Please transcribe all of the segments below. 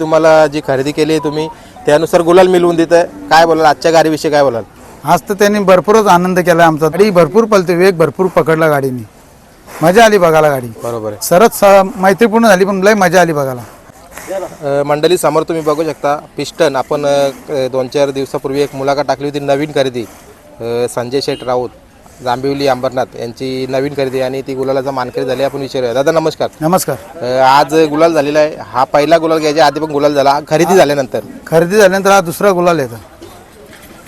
तुम्हाला जी खरेदी केली आहे तुम्ही त्यानुसार गुलाल मिळवून देत आहे. काय बोलाल? आजच्या गाडीविषयी काय बोलाल? आज तर त्यांनी भरपूरच आनंद केला आमचा. गाडी भरपूर पलते वेग भरपूर पकडला गाडीने. मजा आली बघायला गाडी. बरोबर आहे. सरच स- मैत्रीपूर्ण झाली पण लय मजा आली बघायला. अ, मंडळी समोर तुम्ही बघू शकता पिस्टन. आपण अ, दोन चार दिवसापूर्वी एक मुलाखत टाकली होती नवीन खरेदी. अ, संजय शेठ राऊत. जांभिवली अंबरनाथ यांची नवीन खरेदी आणि ती गुलालाचा मानकरी झाली आपण विचारूया. दादा नमस्कार. नमस्कार. अ, आज गुलाल झालेला आहे. हा पहिला गुलाल घ्यायच्या आधी पण गुलाल झाला. खरेदी झाल्यानंतर? खरेदी झाल्यानंतर हा दुसरा गुलाल येतो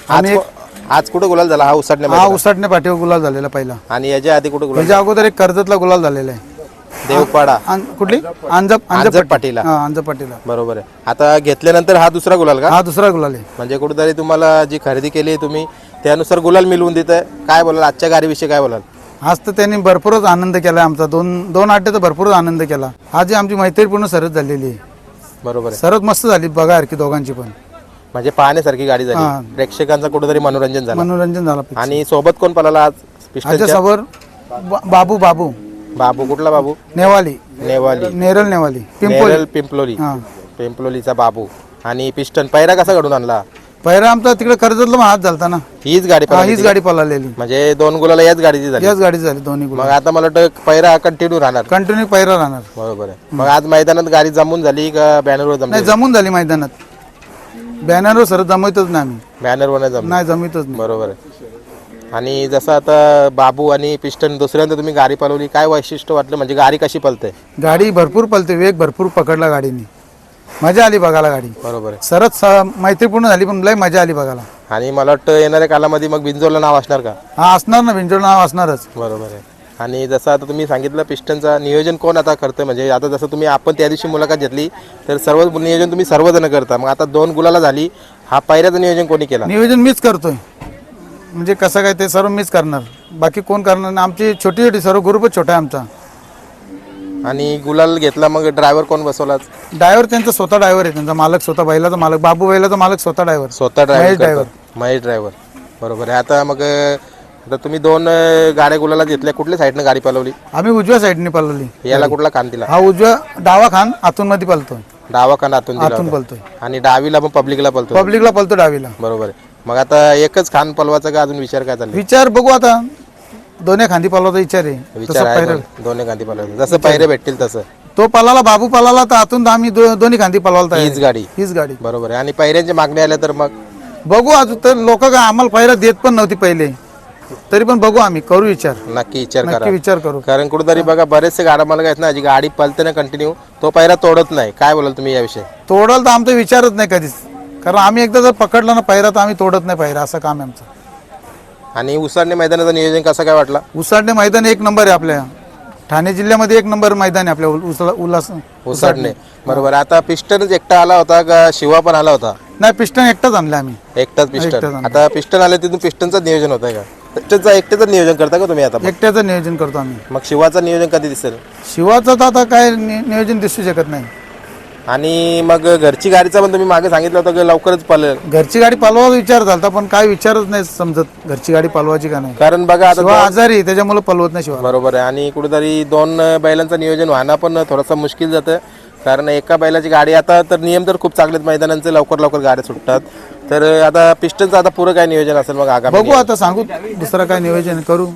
आज को- आज कुठं गुलाल झाला? हा उसाटणे हा उसाटणे पाठीवर गुलाल झालेला पहिला. आणि याच्या आधी कुठं गुलाल त्याच्या अगोदर एक कर्जतला गुलाल झालेला आहे. देवपाडा. आन- कुठली? अंजप अंजप पाटीला हा अंजप पाटीला बरोबर आहे. आता घेतल्यानंतर हा दुसरा गुलाल का? हा दुसरा गुलाल आहे. म्हणजे कुठेतरी तुम्हाला जी खरेदी केली आहे तुम्ही त्यानुसार गुलाल मिळवून देत आहे काय बोलाल? आजच्या गाडीविषयी काय बोलाल? आज तर त्यांनी भरपूरच आनंद केला आमचा. दोन दोन आठे तर भरपूरच आनंद केला. आज ही आमची मैत्रीपूर्ण सरस झालेली आहे. बरोबर आहे. सरस मस्त झाली बघा की दोघांची पण. म्हणजे पाहण्यासारखी गाडी हा. झाली प्रेक्षकांचं कुठेतरी मनोरंजन झालं. मनोरंजन झालं आणि सोबत कोण पळाला आज? बा- बाबू बाबू. बाबू कुठला बाबू? नेवाली. नेवाली. नेरल नेवाली. पिंपोली. नेरल पिंपलोली. हा. पिंपलोलीचा बाबू. आणि पिस्टन पैरा कसा घडून आणला? पहिला आमचा तिकडे कर्जतला पण हात झालता ना. हीच गाडी हा, पळाली हीच गाडी पळालेली. म्हणजे दोन गुलाला याच गाडीची झाली. याच गाडी झाली दोन्ही मग आता मला वाटतं पैरा कंटिन्यू राहणार. कंटिन्यू पहिरा राहणार. बरोबर आहे. मग आज मैदानात गाडी जमून झाली का बॅनरवर जमली? नाही जमून झाली मैदानात. बॅनरवर सर जमवतच नाही आम्ही. बॅनरवर नाही जमली. नाही जमवतच नाही. बरोबर आहे. आणि जसं आता बाबू आणि पिस्टन दुसऱ्यांदा तुम्ही गाडी पळवली काय वैशिष्ट्य वाटलं? म्हणजे गाडी कशी पळते? गाडी भरपूर पलते वेग भरपूर पकडला गाडीने. मजा आली बघायला गाडी. बरोबर आहे. सरच स- मैत्रीपूर्ण झाली पण लय मजा आली बघायला. आणि मला वाटतं येणाऱ्या कालामध्ये मग बिंजोरला नाव असणार का? हा असणार ना बिंजोड नाव असणारच. बरोबर आहे. आणि जसं आता तुम्ही सांगितलं पिस्टनचं नियोजन कोण आता करतं म्हणजे आता जसं तुम्ही आपण त्या दिवशी मुलाखत घेतली तर सर्व नियोजन तुम्ही सर्वजण करता. मग आता दोन गुलाला झाली हा पायऱ्याचं नियोजन कोणी केला? नियोजन मीच करतोय. म्हणजे कसं काय ते सर्व मीच करणार. बाकी कोण करणार नाही. आमची छोटी छोटी सर्व ग्रुपच छोटा आहे आमचा. आणि गुलाल घेतला मग ड्रायव्हर कोण बसवला ड्रायव्हर त्यांचा स्वतः ड्रायव्हर आहे त्यांचा मालक स्वतः बैलाचा मालक बाबू बैलाचा मालक स्वतः ड्रायव्हर स्वतः महेश ड्रायव्हर महेश ड्रायव्हर बरोबर आहे. आता मग आता तुम्ही दोन अं, गाड्या गुलाला घेतल्या. कुठल्या साईडनं गाडी पळवली आम्ही उजव्या साईडने पळवली याला कुठला कान दिला? हा उजव्या डावा खान आतून मध्ये पळतोय डावा कान आतून दिला आतून होता. पळतोय आणि डावीला पण पब्लिकला पळतो पब्लिकला पळतो डावीला. बरोबर आहे. मग आता एकच खान पलवाचा का? अजून विचार काय चालले विचार बघू आता. दोन्ही खांदी पळवाचा विचार आहे. विचार तसं आहे पहिरं दोन- दोन्ही गांधी पलवायचे जसं भेटतील तसं. तो पळाला बाबू पळाला तर आतून तर आम्ही दो- दोन्ही खांदी तयार हीच आहे. गाडी. हीच गाडी. बरोबर आहे. आणि पैऱ्यांच्या मागण्या आल्या तर मग? बघू आज तर लोक काय आम्हाला पहिला देत पण नव्हती पहिले. तरी पण बघू आम्ही. करू विचार. नक्की विचार नक्की करा. विचार करू. कारण कुठेतरी बघा बरेचसे गाड्या मालक आहेत ना जी गाडी पलते ना कंटिन्यू तो पैरा तोडत नाही. काय बोलाल तुम्ही याविषयी? तोडाल तर आमचा विचारच नाही कधीच. कारण आम्ही एकदा जर पकडला ना पहिरा तर आम्ही तोडत नाही पहिरा असं काम आहे आमचं. आणि उसाडणे मैदानाचं नियोजन कसं काय वाटला? उसाडणे मैदान एक नंबर आहे आपल्या. ठाणे जिल्ह्यामध्ये एक नंबर मैदान आहे आपल्या उल- उल्हास उसाडणे बरोबर. आता पिस्टनच एकटा आला होता का शिवा पण आला होता? नाही पिस्टन एकटाच आणलं आम्ही. एकटाच एकटाच पिस्टन आणला. आता पिस्टन आले तिथून पिस्टनचं नियोजन होतंय का? पिस्टनचं एकट्याचं नियोजन करता का तुम्ही आता? एकट्याचं नियोजन करतो आम्ही. मग शिवाचं नियोजन कधी दिसेल? शिवाचं तर आता काय नि- नियोजन दिसू शकत नाही. आणि मग घरची गाडीचा पण तुम्ही मागे सांगितलं होतं की लवकरच पळेल. घरची गाडी पालवायचा विचार झाला पण काय विचारच नाही समजत घरची गाडी पालवायची का नाही. कारण बघा आता आजारी आहे, त्याच्यामुळे पलवत नाही शिवा बरोबर आहे. आणि कुठेतरी दोन बैलांचं नियोजन व्हायला पण थोडंसं मुश्किल जातं. कारण एका बैलाची गाडी आता तर नियम तर खूप चांगले मैदानांचे लवकर लवकर गाड्या सुटतात. तर आता पिस्टनचं आता पुरं काय नियोजन असेल मग आगामी बघू आता सांगू दुसरं काय नियोजन करू.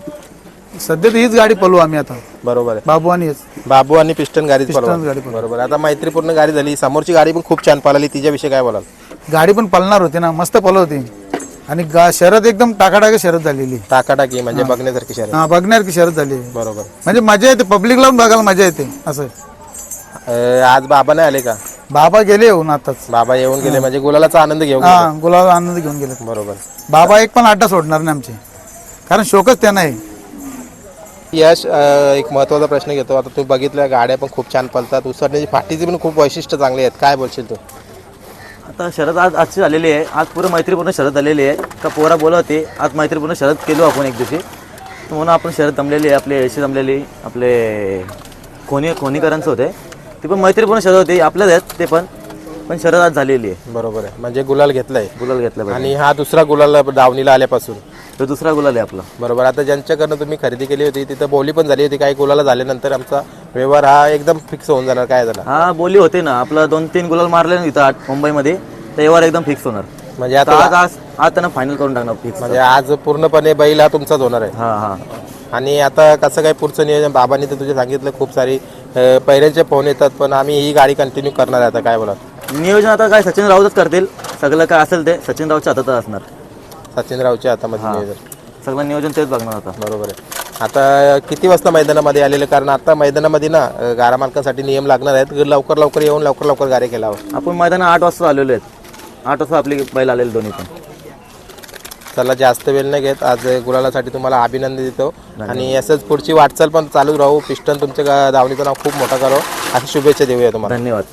सध्या तर हीच गाडी पलवू आम्ही आता. बरोबर आहे. बाबू आणि हेच. बाबू आणि पिस्टन. गाडी. बरोबर आता मैत्रीपूर्ण गाडी झाली. समोरची गाडी पण खूप छान पळाली. तिच्याविषयी काय बोलाल? गाडी पण पळणार होती ना. मस्त पलवती आणि गा शरद एकदम टाकाटाका शरद झालेली. टाकाटाकी म्हणजे बघण्यासारखी शर्यत हा बघणार की शरद झाली बरोबर. म्हणजे मजा येते. पब्लिक लावून बघायला मजा येते. असं. अं, आज बाबा नाही आले का? बाबा गेले येऊन आताच. बाबा येऊन गेले म्हणजे गुलालाचा आनंद घेऊन हा गुलाब आनंद घेऊन गेले. गेले. बरोबर. बाबा एक पण अड्डा सोडणार नाही आमचे. कारण शोकच त्यांना आहे. यश एक महत्त्वाचा प्रश्न घेतो. आता तू बघितल्या गाड्या पण खूप छान पलतात. उसरण्याची फाटीची पण खूप वैशिष्ट्य चांगली आहेत. काय बोलशील तू? आता शरद आज आजची झालेली आहे. आज पुरं मैत्रीपूर्ण शरद झालेली आहे. का पोरा बोलवते आज मैत्रीपूर्ण शरद केलो आपण एक दिवशी. म्हणून आपण शरद जमलेली आहे आपले यशी जमलेली आपले कोणी कोणीकरांचं होते. ती पण मैत्रीपूर्ण शरद होती आपल्याच आहेत ते पण. पण शरद आज झालेली आहे. बरोबर आहे. म्हणजे गुलाल घेतलाय. गुलाल घेतला पाहिजे. आणि हा दुसरा गुलाल दावणीला आल्यापासून. तो दुसरा गुलाल आहे आपला. बरोबर. आता ज्यांच्याकडनं तुम्ही खरेदी केली होती तिथं बोली पण झाली होती. काही गुलाला झाल्यानंतर आमचा व्यवहार हा एकदम फिक्स होऊन जाणार. काय झाला? हा बोली होते ना. आपलं दोन तीन गुलाल मारले ना इथं आठ मुंबईमध्ये तर यावर एकदम फिक्स होणार. म्हणजे आता आज आज आज त्यांना फायनल करून टाकणार फिक्स म्हणजे आज पूर्णपणे बैल हा तुमचाच होणार आहे. हा हा. आणि आता कसं काय पुढचं नियोजन? बाबांनी तर तुझे सांगितलं खूप सारी अ, पहिऱ्यांचे फोन येतात पण आम्ही ही गाडी कंटिन्यू करणार आहे आता. काय बोला नियोजन आता काय सचिन राऊतच करतील. सगळं काय असेल ते सचिन राऊतच्या हातात असणार. सचिन रावच्या हातामध्ये नियोजन. सगळं नियोजन तेच बघणार आता. बरोबर आहे. आता किती वाजता मैदानामध्ये आलेलं? कारण आता मैदानामध्ये ना अ, गाडा मालकांसाठी नियम लागणार आहेत. लवकर लवकर येऊन लवकर लवकर गाडी केलावं आपण मैदानात आठ वाजता आलेलो आहेत. आठ वाजता आपली बैल आलेले दोन्ही पण. चला जास्त वेळ नाही घेत. आज गुलालासाठी तुम्हाला अभिनंदन देतो. आणि असंच पुढची वाटचाल पण चालू राहू. पिस्टन तुमच्या गा- दावणीचं नाव खूप मोठं करो. अशी शुभेच्छा देऊया तुम्हाला. धन्यवाद.